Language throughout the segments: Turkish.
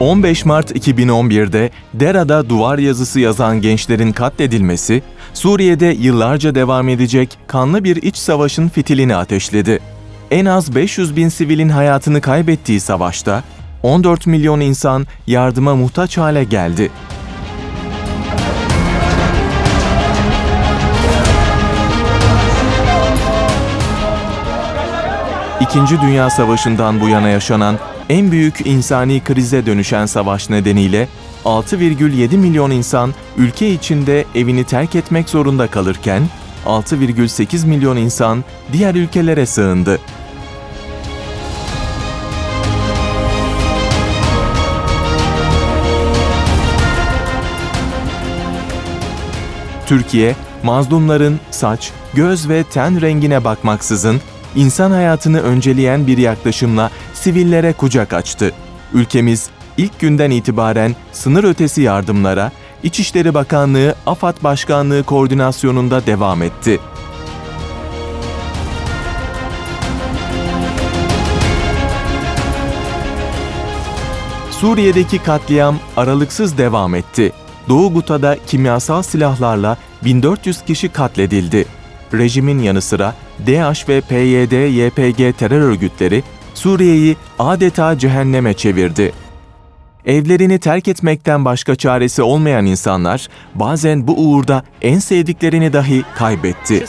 15 Mart 2011'de Dera'da duvar yazısı yazan gençlerin katledilmesi, Suriye'de yıllarca devam edecek kanlı bir iç savaşın fitilini ateşledi. En az 500 bin sivilin hayatını kaybettiği savaşta 14 milyon insan yardıma muhtaç hale geldi. İkinci Dünya Savaşı'ndan bu yana yaşanan en büyük insani krize dönüşen savaş nedeniyle 6,7 milyon insan ülke içinde evini terk etmek zorunda kalırken 6,8 milyon insan diğer ülkelere sığındı. Türkiye, mazlumların saç, göz ve ten rengine bakmaksızın insan hayatını önceleyen bir yaklaşımla sivillere kucak açtı. Ülkemiz ilk günden itibaren sınır ötesi yardımlara İçişleri Bakanlığı, AFAD Başkanlığı koordinasyonunda devam etti. Suriye'deki katliam aralıksız devam etti. Doğu Guta'da kimyasal silahlarla 1400 kişi katledildi. Rejimin yanı sıra DH ve PYD, YPG terör örgütleri Suriye'yi adeta cehenneme çevirdi. Evlerini terk etmekten başka çaresi olmayan insanlar bazen bu uğurda en sevdiklerini dahi kaybetti.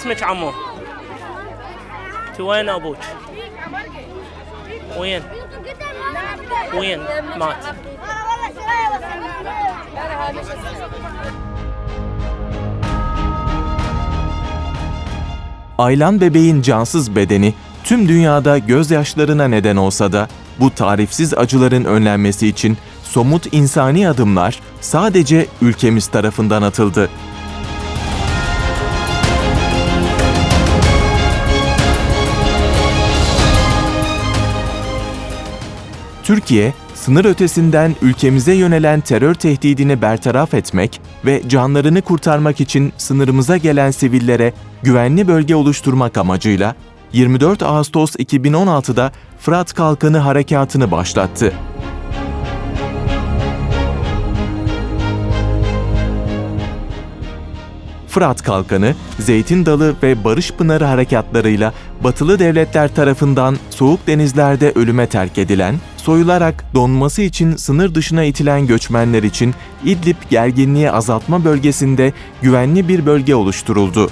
Aylan bebeğin cansız bedeni tüm dünyada gözyaşlarına neden olsa da bu tarifsiz acıların önlenmesi için somut insani adımlar sadece ülkemiz tarafından atıldı. Türkiye, sınır ötesinden ülkemize yönelen terör tehdidini bertaraf etmek ve canlarını kurtarmak için sınırımıza gelen sivillere güvenli bölge oluşturmak amacıyla 24 Ağustos 2016'da Fırat Kalkanı Harekatı'nı başlattı. Fırat Kalkanı, Zeytin Dalı ve Barış Pınarı harekatlarıyla batılı devletler tarafından soğuk denizlerde ölüme terk edilen, soyularak donması için sınır dışına itilen göçmenler için İdlib gerginliği azaltma bölgesinde güvenli bir bölge oluşturuldu.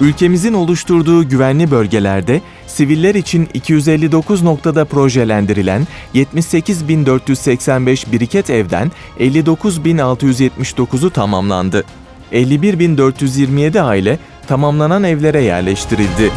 Ülkemizin oluşturduğu güvenli bölgelerde siviller için 259 noktada projelendirilen 78.485 biriket evden 59.679'u tamamlandı. 51.427 aile tamamlanan evlere yerleştirildi.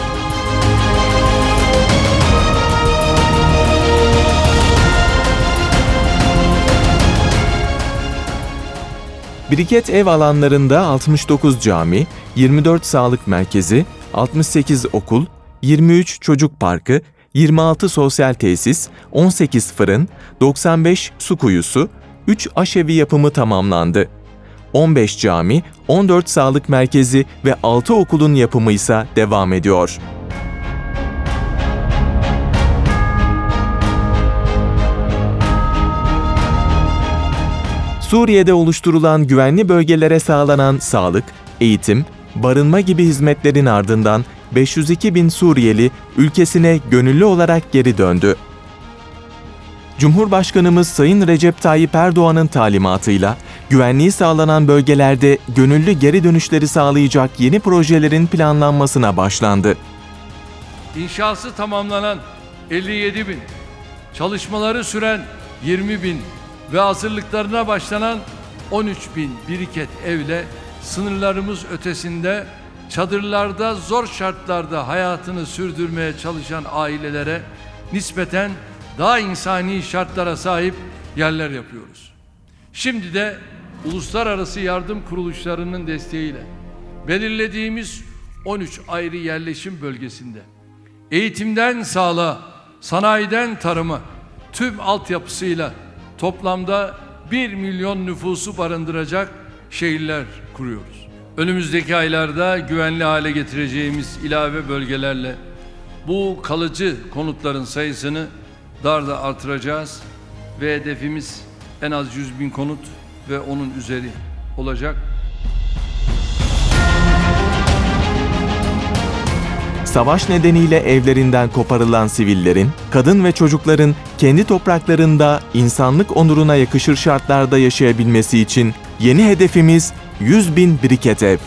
Biriket ev alanlarında 69 cami, 24 sağlık merkezi, 68 okul, 23 çocuk parkı, 26 sosyal tesis, 18 fırın, 95 su kuyusu, 3 aşevi yapımı tamamlandı. 15 cami, 14 sağlık merkezi ve 6 okulun yapımı ise devam ediyor. Suriye'de oluşturulan güvenli bölgelere sağlanan sağlık, eğitim, barınma gibi hizmetlerin ardından 502 bin Suriyeli ülkesine gönüllü olarak geri döndü. Cumhurbaşkanımız Sayın Recep Tayyip Erdoğan'ın talimatıyla güvenliği sağlanan bölgelerde gönüllü geri dönüşleri sağlayacak yeni projelerin planlanmasına başlandı. İnşası tamamlanan 57 bin, çalışmaları süren 20 bin ve hazırlıklarına başlanan 13 bin biriket evle sınırlarımız ötesinde çadırlarda zor şartlarda hayatını sürdürmeye çalışan ailelere nispeten daha insani şartlara sahip yerler yapıyoruz. Şimdi de uluslararası yardım kuruluşlarının desteğiyle belirlediğimiz 13 ayrı yerleşim bölgesinde eğitimden sağlığa, sanayiden tarıma tüm altyapısıyla toplamda 1 milyon nüfusu barındıracak şehirler kuruyoruz. Önümüzdeki aylarda güvenli hale getireceğimiz ilave bölgelerle bu kalıcı konutların sayısını daha da artıracağız ve hedefimiz en az 100 bin konut ve onun üzeri olacak. Savaş nedeniyle evlerinden koparılan sivillerin, kadın ve çocukların kendi topraklarında insanlık onuruna yakışır şartlarda yaşayabilmesi için yeni hedefimiz 100 bin briket ev.